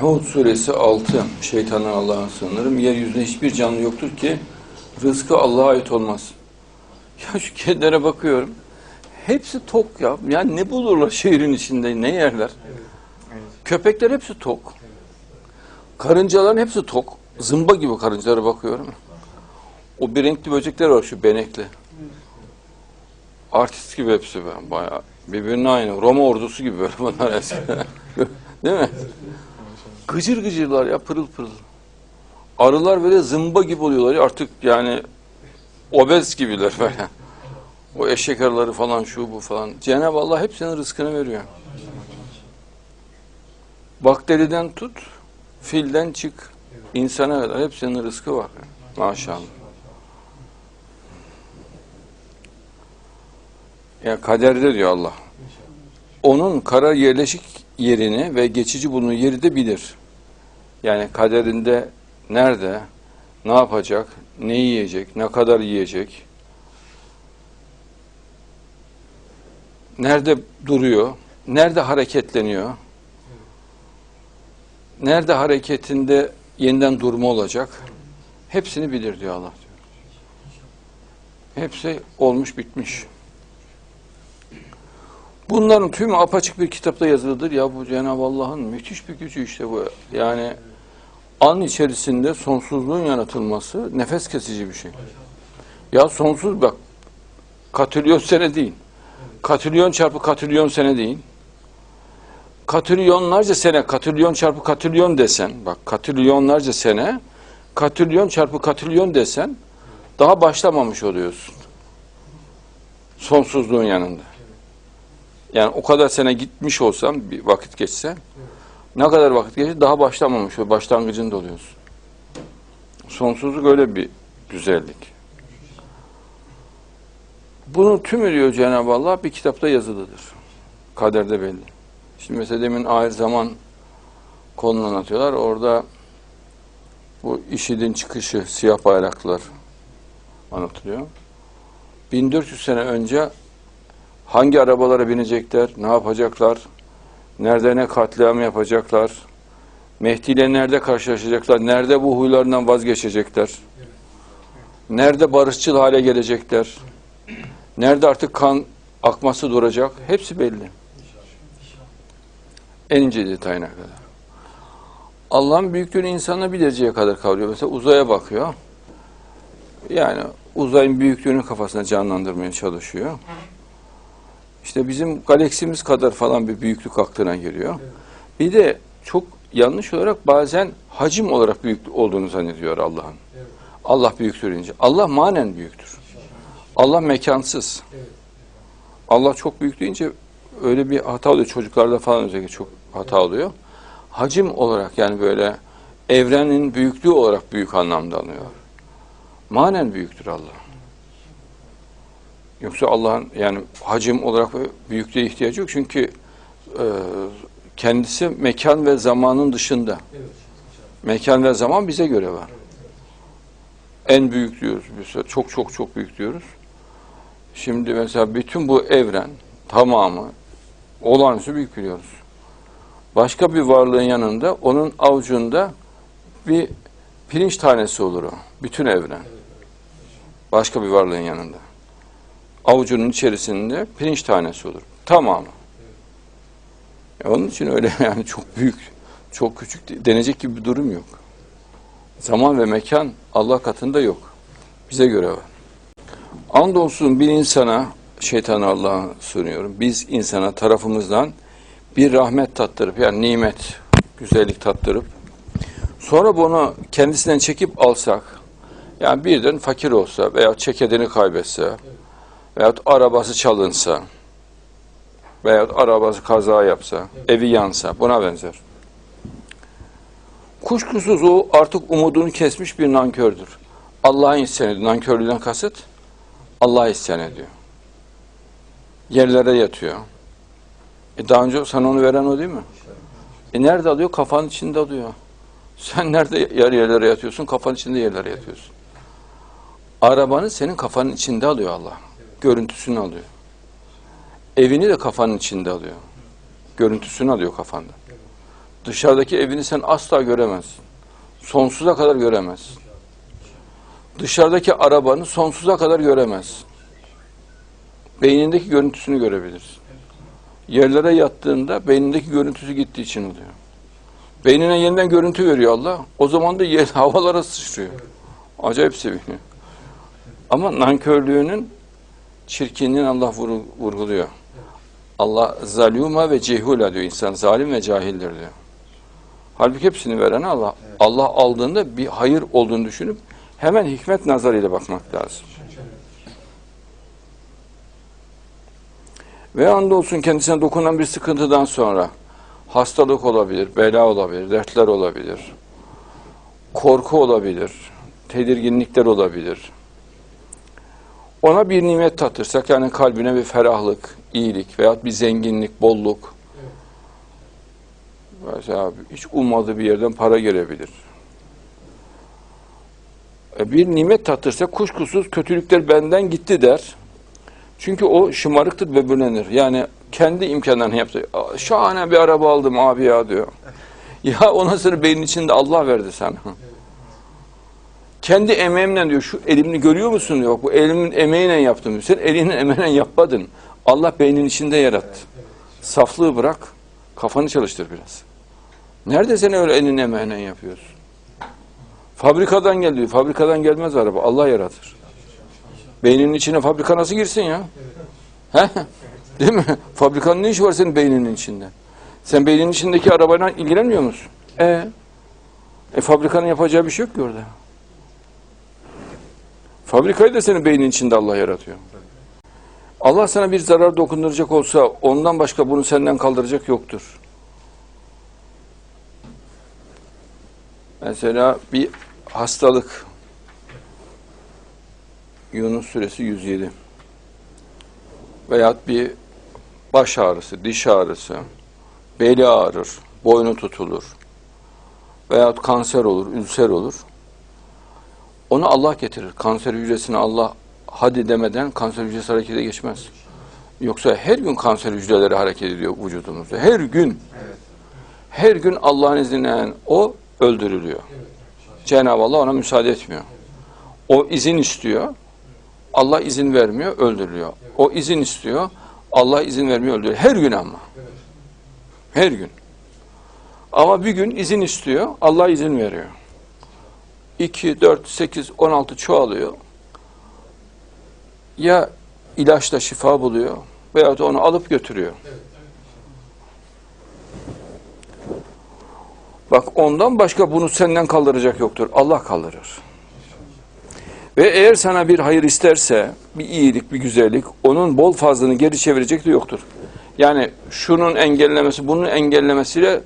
Hud suresi 6 şeytanın Allah'a sığınırım. Yeryüzünde hiçbir canlı yoktur ki rızkı Allah'a ait olmaz. Ya şu kedilere bakıyorum. Hepsi tok ya. Yani ne bulurlar şehrin içinde, ne yerler? Köpekler hepsi tok. Karıncaların hepsi tok. Zımba gibi karıncalara bakıyorum. O bir renkli böcekler var şu benekli. Artist gibi hepsi ben bayağı. Birbirine aynı. Roma ordusu gibi böyle bunlar eskiden. Değil mi? Gıcır gıcırlar ya pırıl pırıl. Arılar böyle zımba gibi oluyorlar ya artık yani obez gibiler böyle. O eşek arıları falan şu bu falan. Cenab-ı Allah hepsinin rızkını veriyor. Bakteriden tut, filden çık, insana kadar hepsinin rızkı var. Maşallah. Yani kaderde diyor Allah. Onun karar yerleşik yerini ve geçici bulunduğu yeri de bilir. Yani kaderinde nerede, ne yapacak, ne yiyecek, ne kadar yiyecek, nerede duruyor, nerede hareketleniyor, nerede hareketinde yeniden durma olacak, hepsini bilir diyor Allah. Hepsi olmuş bitmiş. Bunların tümü apaçık bir kitapta yazılıdır. Ya bu Cenab-ı Allah'ın müthiş bir gücü işte bu. Yani an içerisinde sonsuzluğun yaratılması nefes kesici bir şey. Ya sonsuz bak katrilyon sene değil. Katrilyon çarpı katrilyon sene değil. Katrilyonlarca sene, katrilyon çarpı katrilyon desen, bak katrilyonlarca sene, katrilyon çarpı katrilyon desen, daha başlamamış oluyorsun. Sonsuzluğun yanında. Yani o kadar sene gitmiş olsam, bir vakit geçse, ne kadar vakit geçse daha başlamamış oluyor, başlangıcında oluyorsun. Sonsuzluk öyle bir güzellik. Bunu tümü diyor Cenab-ı Allah bir kitapta yazılıdır. Kaderde belli. Şimdi mesela demin ahir zaman konunu anlatıyorlar. Orada bu IŞİD'in çıkışı, siyah bayraklılar anlatılıyor. 1400 sene önce hangi arabalara binecekler, ne yapacaklar, nerede ne katliam yapacaklar, Mehdi ile nerede karşılaşacaklar, nerede bu huylarından vazgeçecekler, nerede barışçıl hale gelecekler, nerede artık kan akması duracak, hepsi belli. En ince detayına kadar. Allah'ın büyüklüğünü insana dereceye kadar kavruyor. Mesela uzaya bakıyor. Yani uzayın büyüklüğünü kafasına canlandırmaya çalışıyor. İşte bizim galaksimiz kadar falan bir büyüklük aklına geliyor. Bir de çok yanlış olarak bazen hacim olarak büyük olduğunu zannediyor Allah'ın. Allah büyüktür ince. Allah manen büyüktür. Allah mekansız. Allah çok büyük deyince öyle bir hata oluyor. Çocuklarda falan özellikle çok hata oluyor. Hacim olarak yani böyle evrenin büyüklüğü olarak büyük anlamda alıyor. Manen büyüktür Allah. Yoksa Allah'ın yani hacim olarak büyüklüğe ihtiyacı yok. Çünkü e, kendisi mekan ve zamanın dışında. Mekan ve zaman bize göre var. En büyük diyoruz. Biz çok çok çok büyük diyoruz. Şimdi mesela bütün bu evren tamamı olağanüstü büyük biliyoruz. Başka bir varlığın yanında onun avucunda bir pirinç tanesi olur o. Bütün evren. Başka bir varlığın yanında. Avucunun içerisinde pirinç tanesi olur. Tamamı. Ya onun için öyle yani çok büyük, çok küçük denecek gibi bir durum yok. Zaman ve mekan Allah katında yok. Bize göre var. Andolsun bir insana, şeytanı Allah'a sunuyorum. Biz insana tarafımızdan bir rahmet tattırıp yani nimet, güzellik tattırıp sonra bunu kendisinden çekip alsak yani birden fakir olsa veya çekedini kaybetse veyahut arabası çalınsa veyahut arabası kaza yapsa, evi yansa buna benzer. Kuşkusuz o artık umudunu kesmiş bir nankördür. Allah'a isyan ediyor. Nankörlüğünden kasıt Allah'a isyan ediyor. Yerlere yatıyor. E daha önce sana onu veren o değil mi? E nerede alıyor? Kafanın içinde alıyor. Sen nerede yer yerlere yatıyorsun? Kafanın içinde yerlere yatıyorsun. Arabanı senin kafanın içinde alıyor Allah. Görüntüsünü alıyor. Evini de kafanın içinde alıyor. Görüntüsünü alıyor kafanda. Dışarıdaki evini sen asla göremezsin. Sonsuza kadar göremezsin. Dışarıdaki arabanı sonsuza kadar göremezsin. Beynindeki görüntüsünü görebilirsin. Yerlere yattığında beynindeki görüntüsü gittiği için oluyor. Beynine yeniden görüntü veriyor Allah. O zaman da yer, havalara sıçrıyor. Acayip seviniyor. Ama nankörlüğünün çirkinliğini Allah vurguluyor. Allah zaluma ve cehula diyor insan. Zalim ve cahildir diyor. Halbuki hepsini veren Allah. Allah aldığında bir hayır olduğunu düşünüp hemen hikmet nazarıyla bakmak lazım. Ve andolsun kendisine dokunan bir sıkıntıdan sonra hastalık olabilir, bela olabilir, dertler olabilir, korku olabilir, tedirginlikler olabilir. Ona bir nimet tatırsak yani kalbine bir ferahlık, iyilik veyahut bir zenginlik, bolluk. Mesela hiç ummadığı bir yerden para gelebilir. E, Bir nimet tatırsak kuşkusuz kötülükler benden gitti der. Çünkü o şımarıktır ve bölenir. Yani kendi imkanlarını yaptı. "Aa, Şahane bir araba aldım abi ya diyor. Ya ona sonra beynin içinde Allah verdi sana. Kendi emeğimle diyor şu elimini görüyor musun diyor. Bu elimin emeğiyle yaptım diyor. Sen elinin emeğiyle yapmadın. Allah beynin içinde yarattı. Saflığı bırak. Kafanı çalıştır biraz. Nerede sen öyle elinin emeğiyle yapıyorsun? Fabrikadan geliyor. Fabrikadan gelmez araba. Allah yaratır. Beyninin içine fabrika nasıl girsin ya? He? Değil mi? Fabrikanın ne işi var senin beyninin içinde? Sen beyninin içindeki arabayla ilgilenmiyor musun? E, e fabrikanın yapacağı bir şey yok ki orada. Fabrikayı da senin beynin içinde Allah yaratıyor. Allah sana bir zarar dokunduracak olsa ondan başka bunu senden kaldıracak yoktur. Mesela bir hastalık Yunus suresi 107 veyahut bir baş ağrısı, diş ağrısı, beli ağrır, boynu tutulur veyahut kanser olur, ülser olur. Onu Allah getirir. Kanser hücresini Allah hadi demeden kanser hücresi harekete geçmez. Yoksa her gün kanser hücreleri hareket ediyor vücudumuzda. Her gün. Her gün Allah'ın izniyle o öldürülüyor. Cenab-ı Allah ona müsaade etmiyor. O izin istiyor. Allah izin vermiyor, öldürülüyor. O izin istiyor. Allah izin vermiyor, öldürüyor. Her gün ama. Her gün. Ama bir gün izin istiyor, Allah izin veriyor. 2, 4, 8, 16 çoğalıyor. Ya ilaçla şifa buluyor veya da onu alıp götürüyor. Bak ondan başka bunu senden kaldıracak yoktur. Allah kaldırır. Ve eğer sana bir hayır isterse, bir iyilik, bir güzellik, onun bol fazlını geri çevirecek de yoktur. Yani şunun engellemesi, bunun engellemesiyle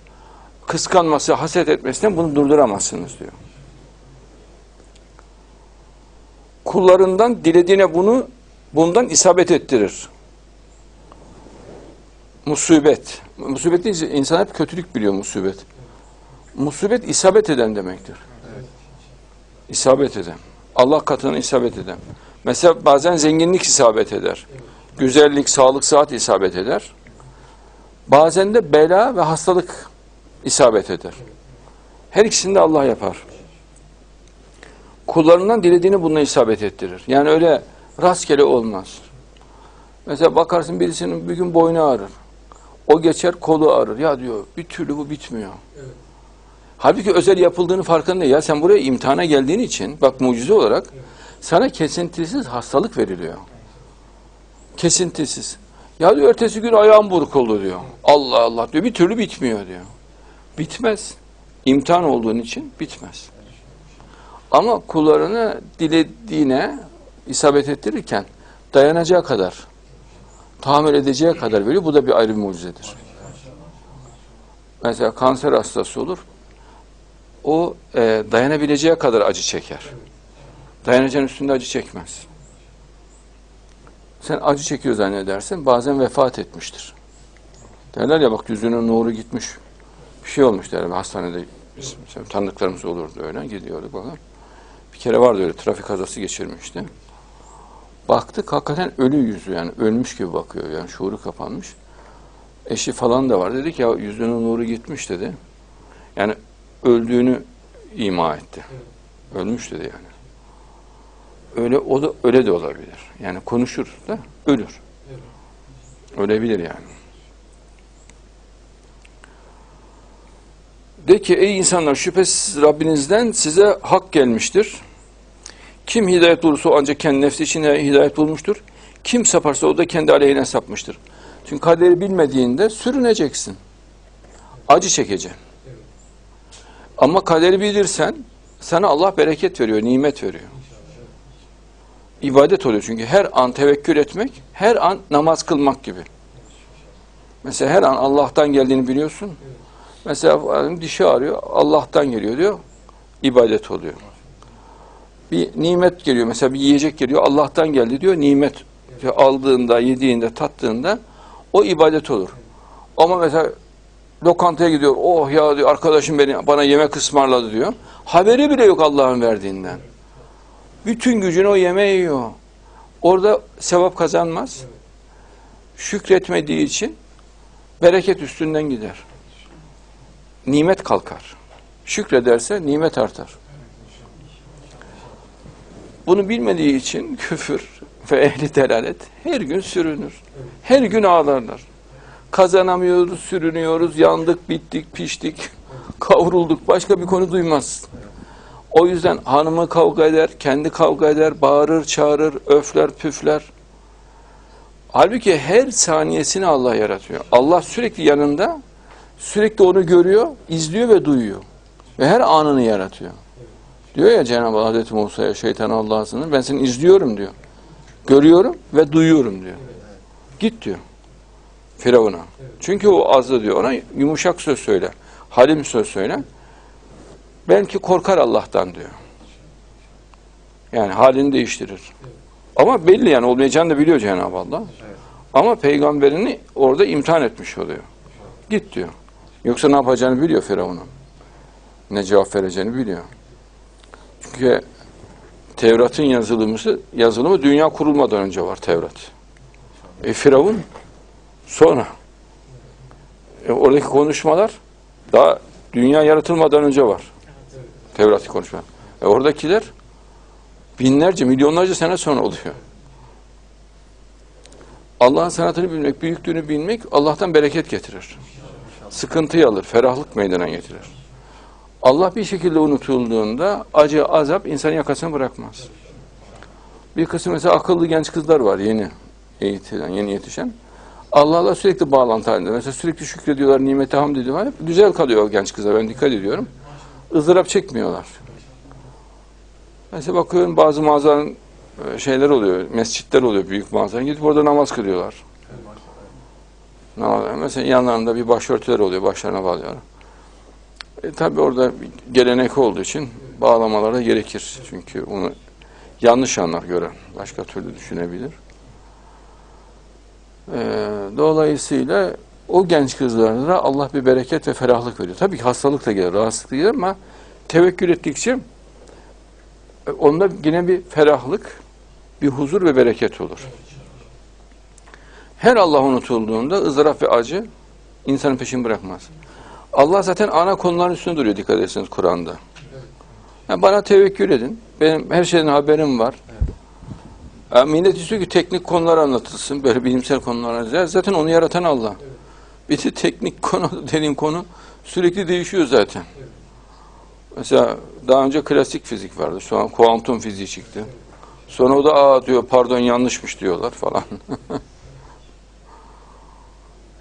kıskanması, haset etmesinden bunu durduramazsınız diyor. Kullarından dilediğine bunu bundan isabet ettirir. Musibet. Musibet deyince insan hep kötülük biliyor musibet. Musibet isabet eden demektir. İsabet eden. Allah katına isabet eden. Mesela bazen zenginlik isabet eder. Güzellik, sağlık, sıhhat isabet eder. Bazen de bela ve hastalık isabet eder. Her ikisini de Allah yapar. Kullarından dilediğini bununla isabet ettirir. Yani öyle rastgele olmaz. Mesela bakarsın birisinin bir gün boynu ağrır. O geçer kolu ağrır. Ya diyor bir türlü bu bitmiyor. Halbuki özel yapıldığını farkında ya sen buraya imtihana geldiğin için bak mucize olarak sana kesintisiz hastalık veriliyor. Kesintisiz. Ya diyor ertesi gün ayağım burkuldu diyor. Allah Allah diyor bir türlü bitmiyor diyor. Bitmez. İmtihan olduğun için bitmez. Ama kullarını dilediğine isabet ettirirken dayanacağı kadar, tahammül edeceği kadar veriyor. Bu da bir ayrı bir mucizedir. Mesela kanser hastası olur. O e, dayanabileceği kadar acı çeker. Dayanacağın üstünde acı çekmez. Sen acı çekiyor zannedersin. Bazen vefat etmiştir. Derler ya bak yüzünün nuru gitmiş. Bir şey olmuş derler. Hastanede biz, mesela tanıdıklarımız olurdu öyle. Gidiyorduk bakın. Kere vardı öyle trafik kazası geçirmişti. Baktık hakikaten ölü yüzü yani ölmüş gibi bakıyor yani şuuru kapanmış. Eşi falan da var. Dedik ya yüzünün nuru gitmiş dedi. Yani öldüğünü ima etti. Ölmüş dedi yani. Öyle o da öyle de olabilir. Yani konuşur da ölür. Ölebilir yani. De ki ey insanlar şüphesiz Rabbinizden size hak gelmiştir. Kim hidayet bulursa ancak kendi nefsi için hidayet bulmuştur. Kim saparsa o da kendi aleyhine sapmıştır. Çünkü kaderi bilmediğinde sürüneceksin. Acı çekeceksin. Ama kaderi bilirsen sana Allah bereket veriyor, nimet veriyor. İbadet oluyor çünkü her an tevekkül etmek, her an namaz kılmak gibi. Mesela her an Allah'tan geldiğini biliyorsun. Mesela dişi ağrıyor, Allah'tan geliyor diyor, ibadet oluyor. Bir nimet geliyor, mesela bir yiyecek geliyor, Allah'tan geldi diyor, nimet diyor, aldığında, yediğinde, tattığında o ibadet olur. Ama mesela lokantaya gidiyor, oh ya diyor, arkadaşım beni bana yemek ısmarladı diyor. Haberi bile yok Allah'ın verdiğinden. Bütün gücünü o yemeğe yiyor. Orada sevap kazanmaz. Şükretmediği için bereket üstünden gider. Nimet kalkar. Şükrederse nimet artar. Bunu bilmediği için küfür ve ehli delalet her gün sürünür. Her gün ağlarlar. Kazanamıyoruz, sürünüyoruz, yandık, bittik, piştik, kavrulduk. Başka bir konu duymaz. O yüzden hanımı kavga eder, kendi kavga eder, bağırır, çağırır, öfler, püfler. Halbuki her saniyesini Allah yaratıyor. Allah sürekli yanında, sürekli onu görüyor, izliyor ve duyuyor. Ve her anını yaratıyor. Diyor ya Cenab-ı Hazreti Musa'ya şeytan sınır, ben seni izliyorum diyor. Görüyorum ve duyuyorum diyor. Git diyor. Firavun'a. Çünkü o azdı diyor. Ona yumuşak söz söyle. Halim söz söyle. Belki korkar Allah'tan diyor. Yani halini değiştirir. Ama belli yani olmayacağını da biliyor Cenab-ı Allah. Ama peygamberini orada imtihan etmiş oluyor. Git diyor. Yoksa ne yapacağını biliyor Firavun'un. Ne cevap vereceğini biliyor. Çünkü Tevrat'ın yazılımı, yazılımı dünya kurulmadan önce var Tevrat. E Firavun sonra. E, oradaki konuşmalar daha dünya yaratılmadan önce var. Tevrat'ı konuşma. E oradakiler binlerce, milyonlarca sene sonra oluyor. Allah'ın sanatını bilmek, büyüklüğünü bilmek Allah'tan bereket getirir. Sıkıntıyı alır, ferahlık meydana getirir. Allah bir şekilde unutulduğunda acı, azap insanın yakasını bırakmaz. Bir kısım mesela akıllı genç kızlar var yeni eğitilen, yeni yetişen. Allah'la sürekli bağlantı halinde. Mesela sürekli şükrediyorlar, nimete hamd ediyorlar. Hep güzel kalıyor genç kızlar. Ben dikkat ediyorum. ızdırap çekmiyorlar. Mesela bakıyorum bazı mağazanın e, şeyler oluyor, mescitler oluyor büyük mağazanın. Gidip orada namaz kılıyorlar. Mesela yanlarında bir başörtüler oluyor, başlarına bağlıyorlar. E, tabi orada gelenek olduğu için bağlamalara gerekir. Çünkü onu yanlış anlar gören. Başka türlü düşünebilir. E, dolayısıyla o genç kızlara Allah bir bereket ve ferahlık veriyor. Tabii ki hastalık da gelir, rahatsızlık gelir ama tevekkül ettikçe e, onda yine bir ferahlık, bir huzur ve bereket olur. Her Allah unutulduğunda ızdırap ve acı insanın peşini bırakmaz. Allah zaten ana konuların üstünde duruyor dikkat ederseniz Kur'an'da. Yani bana tevekkül edin. Benim her şeyden haberim var. Yani millet istiyor ki teknik konular anlatılsın. Böyle bilimsel konular anlatılsın. Zaten onu yaratan Allah. Bir de teknik konu dediğim konu sürekli değişiyor zaten. Mesela daha önce klasik fizik vardı. Şu an kuantum fiziği çıktı. Sonra o da aa diyor pardon yanlışmış diyorlar falan.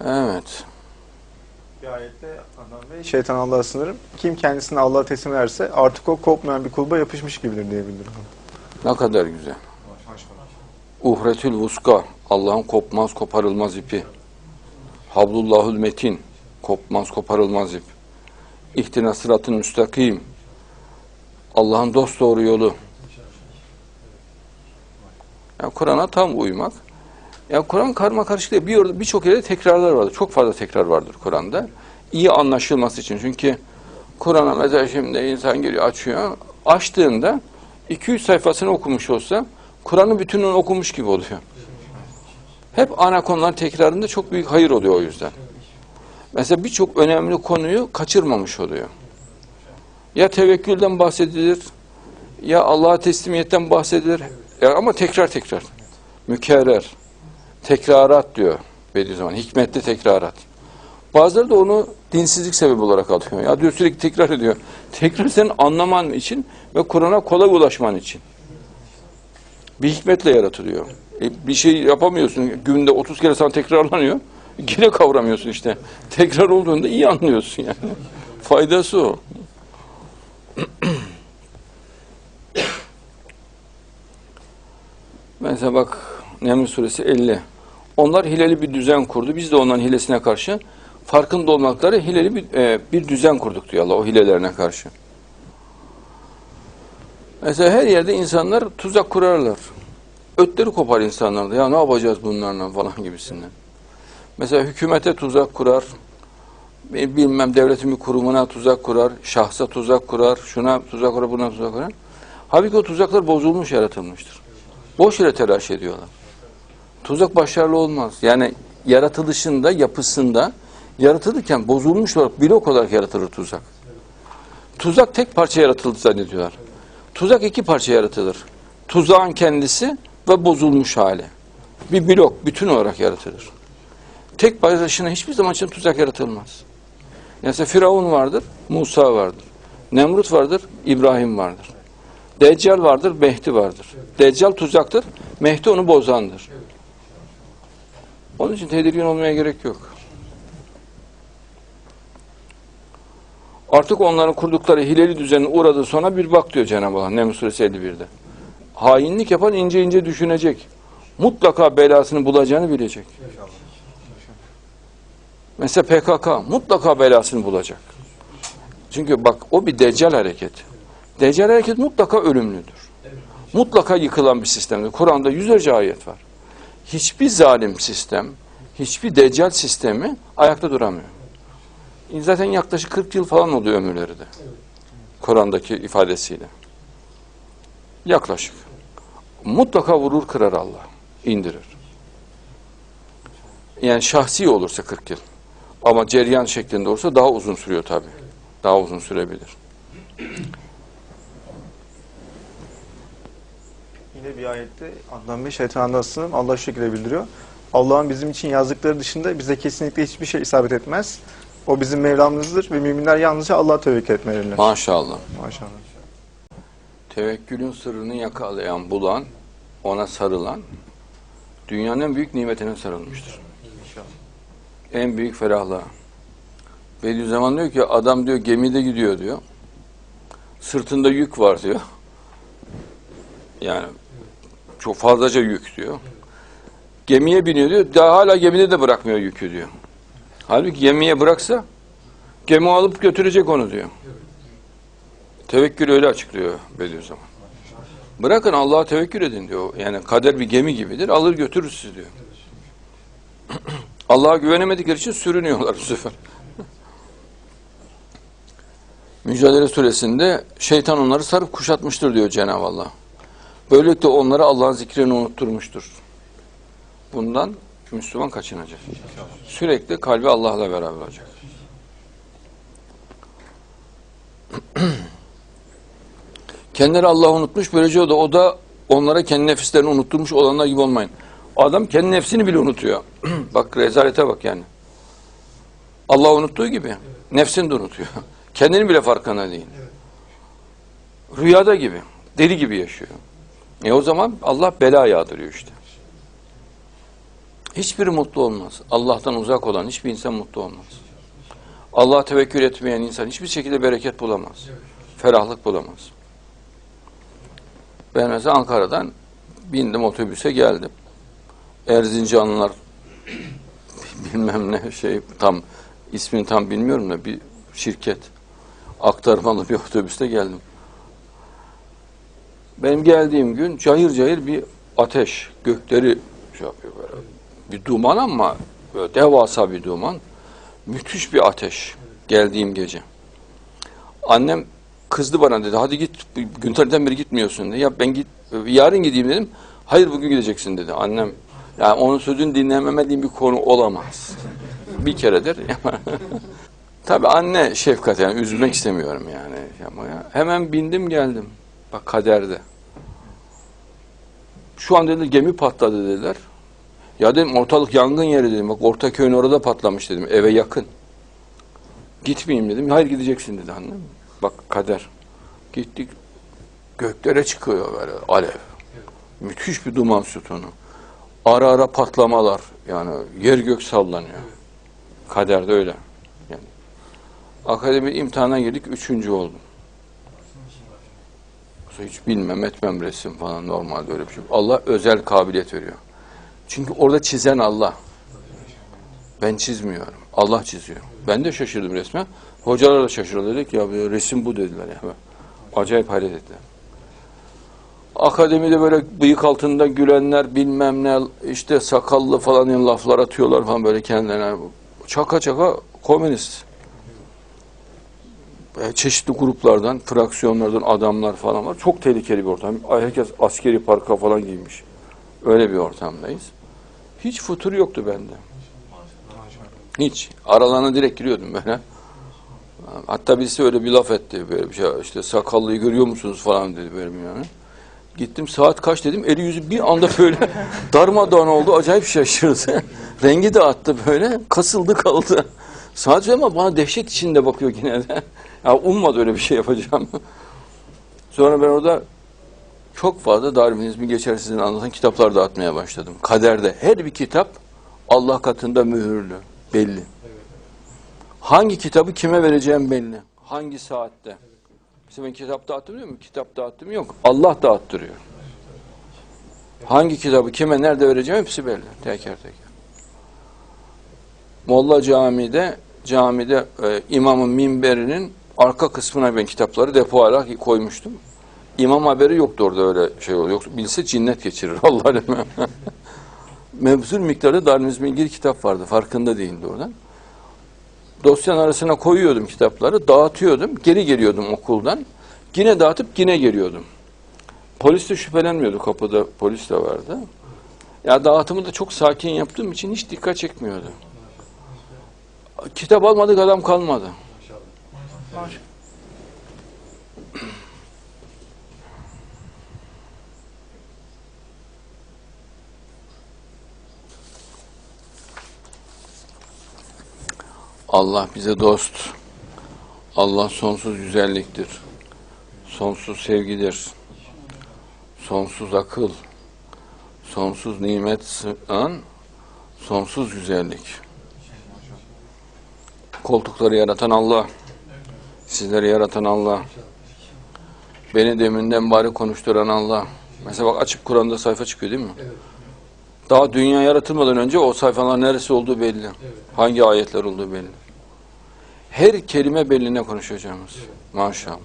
evet. Bir ayette Adnan Bey şeytan Allah'a sınırım. Kim kendisini Allah'a teslim ederse artık o kopmayan bir kulba yapışmış gibidir diye bildiriyor. Ne kadar güzel. Uhretül vuska. Allah'ın kopmaz koparılmaz ipi. Hablullahül metin. Kopmaz koparılmaz ip. İhtina sıratın müstakim. Allah'ın dost doğru yolu. Yani Kur'an'a tam uymak. Yani Kur'an karma karışık değil. Bir birçok yerde tekrarlar vardır. Çok fazla tekrar vardır Kur'an'da. İyi anlaşılması için. Çünkü Kur'an'a mesela şimdi insan geliyor açıyor. Açtığında 2-3 sayfasını okumuş olsa Kur'an'ın bütününü okumuş gibi oluyor. Hep ana konular tekrarında çok büyük hayır oluyor o yüzden. Mesela birçok önemli konuyu kaçırmamış oluyor. Ya tevekkülden bahsedilir, ya Allah'a teslimiyetten bahsedilir. Ya ama tekrar tekrar. Mükerrer. Tekrarat diyor Bediüzzaman. Hikmetli tekrarat. Bazıları da onu dinsizlik sebebi olarak alıyor. Ya diyor sürekli tekrar ediyor. Tekrar senin anlaman için ve Kur'an'a kolay ulaşman için. Bir hikmetle yaratılıyor. E, bir şey yapamıyorsun. Günde 30 kere sana tekrarlanıyor. Yine kavramıyorsun işte. Tekrar olduğunda iyi anlıyorsun yani. Faydası o. Mesela bak Neml suresi 50. Onlar hileli bir düzen kurdu. Biz de onların hilesine karşı farkında olmakları hileli bir, e, bir düzen kurduk diyor Allah o hilelerine karşı. Mesela her yerde insanlar tuzak kurarlar. Ötleri kopar insanlarda. Ya ne yapacağız bunlarla falan gibisinden. Mesela hükümete tuzak kurar. e, Bilmem devletin bir kurumuna tuzak kurar. Şahsa tuzak kurar. Şuna tuzak kurar, buna tuzak kurar. Halbuki o tuzaklar bozulmuş, yaratılmıştır. Boş yere telaş ediyorlar. Tuzak başarılı olmaz. Yani yaratılışında, yapısında yaratılırken bozulmuş olarak blok olarak yaratılır tuzak. Tuzak tek parça yaratıldı zannediyorlar. Tuzak iki parça yaratılır. Tuzağın kendisi ve bozulmuş hali. Bir blok, bütün olarak yaratılır. Tek başına hiçbir zaman için tuzak yaratılmaz. Mesela Firavun vardır, Musa vardır. Nemrut vardır, İbrahim vardır. Deccal vardır, Mehdi vardır. Deccal tuzaktır, Mehdi onu bozandır. Onun için tedirgin olmaya gerek yok. Artık onların kurdukları hileli düzenin uğradığı sonra bir bak diyor Cenab-ı Allah Neml Suresi 51'de. Hainlik yapan ince ince düşünecek. Mutlaka belasını bulacağını bilecek. Mesela PKK mutlaka belasını bulacak. Çünkü bak o bir deccal hareket. Deccal hareket mutlaka ölümlüdür. Mutlaka yıkılan bir sistemdir. Kur'an'da yüzlerce ayet var. Hiçbir zalim sistem, hiçbir deccal sistemi ayakta duramıyor. Zaten yaklaşık 40 yıl falan oluyor ömürleri de. Kur'an'daki ifadesiyle. Yaklaşık. Mutlaka vurur kırar Allah. indirir. Yani şahsi olursa 40 yıl. Ama ceryan şeklinde olursa daha uzun sürüyor tabii. Daha uzun sürebilir. Yine bir ayette Adnan Bey şeytandan sınırım Allah şu şekilde bildiriyor. Allah'ın bizim için yazdıkları dışında bize kesinlikle hiçbir şey isabet etmez. O bizim Mevlamızdır ve müminler yalnızca Allah'a tevekkül etmeliler. Maşallah. Maşallah. Tevekkülün sırrını yakalayan, bulan, ona sarılan dünyanın en büyük nimetine sarılmıştır. En büyük ferahlığa. Bediüzzaman diyor ki adam diyor gemide gidiyor diyor. Sırtında yük var diyor. Yani çok fazlaca yük diyor. Gemiye biniyor diyor. Daha hala gemide de bırakmıyor yükü diyor. Halbuki gemiye bıraksa gemi alıp götürecek onu diyor. Tevekkül öyle açıklıyor Bediüzzaman. Bırakın Allah'a tevekkül edin diyor. Yani kader bir gemi gibidir. Alır götürür sizi diyor. Allah'a güvenemedikleri için sürünüyorlar bu sefer. Mücadele suresinde şeytan onları sarıp kuşatmıştır diyor Cenab-ı Allah. Böylelikle onlara Allah'ın zikrini unutturmuştur. Bundan Müslüman kaçınacak. Sürekli kalbi Allah'la beraber olacak. Kendileri Allah'ı unutmuş. Böylece o da, o da onlara kendi nefislerini unutturmuş olanlar gibi olmayın. Adam kendi nefsini bile unutuyor. bak rezalete bak yani. Allah unuttuğu gibi nefsini de unutuyor. Kendini bile farkında değil. Rüyada gibi, deli gibi yaşıyor. E o zaman Allah bela yağdırıyor işte. Hiçbiri mutlu olmaz. Allah'tan uzak olan hiçbir insan mutlu olmaz. Allah'a tevekkül etmeyen insan hiçbir şekilde bereket bulamaz. Ferahlık bulamaz. Ben mesela Ankara'dan bindim otobüse geldim. Erzincanlılar bilmem ne şey tam ismini tam bilmiyorum da bir şirket aktarmalı bir otobüste geldim. Benim geldiğim gün cayır cayır bir ateş gökleri şey yapıyor böyle. Bir duman ama böyle devasa bir duman. Müthiş bir ateş geldiğim gece. Annem kızdı bana dedi. Hadi git gün tarihten beri gitmiyorsun dedi. Ya ben git yarın gideyim dedim. Hayır bugün gideceksin dedi. Annem yani onun sözünü dinlememediğim bir konu olamaz. Bir keredir. Tabii anne şefkat yani üzmek istemiyorum yani yapmaya. Hemen bindim geldim. Bak kaderde. Şu an dediler gemi patladı dediler. Ya dedim ortalık yangın yeri dedim. Bak Ortaköy'ün orada patlamış dedim. Eve yakın. Gitmeyeyim dedim. Hayır gideceksin dedi annem. Bak kader. Gittik. Göklere çıkıyor böyle alev. Müthiş bir duman sütunu. Ara ara patlamalar. Yani yer gök sallanıyor. Kaderde öyle. Yani. Akademi imtihana girdik. Üçüncü oldum. Hiç bilmem etmem resim falan normalde öyle bir şey. Allah özel kabiliyet veriyor. Çünkü orada çizen Allah. Ben çizmiyorum. Allah çiziyor. Ben de şaşırdım resme. Hocalar da şaşırdı. Dedik ya resim bu dediler ya. Acayip hayret ettiler. Akademide böyle bıyık altında gülenler bilmem ne işte sakallı falan laflar atıyorlar falan böyle kendilerine. Çaka çaka komünist. E, Çeşitli gruplardan, fraksiyonlardan adamlar falan var. Çok tehlikeli bir ortam. Herkes askeri parka falan giymiş. Öyle bir ortamdayız. Hiç futur yoktu bende. Hiç. Aralarına direkt giriyordum böyle. Hatta birisi öyle bir laf etti böyle bir şey. İşte sakallıyı görüyor musunuz falan dedi böyle bir yani. Gittim saat kaç dedim. Eli yüzü bir anda böyle darmadağın oldu. Acayip şaşırdı. Rengi de attı böyle. Kasıldı kaldı. Sadece ama bana dehşet içinde bakıyor yine de. Ya ummadı öyle bir şey yapacağım. Sonra ben orada çok fazla Darwinizmi geçersizliğini anlatan kitaplar dağıtmaya başladım. Kaderde her bir kitap Allah katında mühürlü, belli. Hangi kitabı kime vereceğim belli. Hangi saatte. Mesela ben kitap dağıttım değil mi? Kitap dağıttım yok. Allah dağıttırıyor. Hangi kitabı kime nerede vereceğim hepsi belli. Teker teker. Molla camide camide e, imamın minberinin arka kısmına ben kitapları depo olarak koymuştum. İmam haberi yoktu orada öyle şey oluyor. Yoksa bilse cinnet geçirir Allah aleme. Mevzul miktarda Darwinizm'e ilgili kitap vardı. Farkında değildi oradan. Dosyanın arasına koyuyordum kitapları, dağıtıyordum, geri geliyordum okuldan. Yine dağıtıp yine geliyordum. Polis de şüphelenmiyordu, kapıda polis de vardı. Ya dağıtımı da çok sakin yaptığım için hiç dikkat çekmiyordu. Kitap almadık adam kalmadı. Allah bize dost. Allah sonsuz güzelliktir. Sonsuz sevgidir. Sonsuz akıl. Sonsuz nimet sınan sonsuz güzellik. Koltukları yaratan Allah. Sizleri yaratan Allah. Beni deminden bari konuşturan Allah. Mesela bak açıp Kur'an'da sayfa çıkıyor değil mi? Daha dünya yaratılmadan önce o sayfalar neresi olduğu belli. Hangi ayetler olduğu belli. Her kelime belli ne konuşacağımız. Maşallah.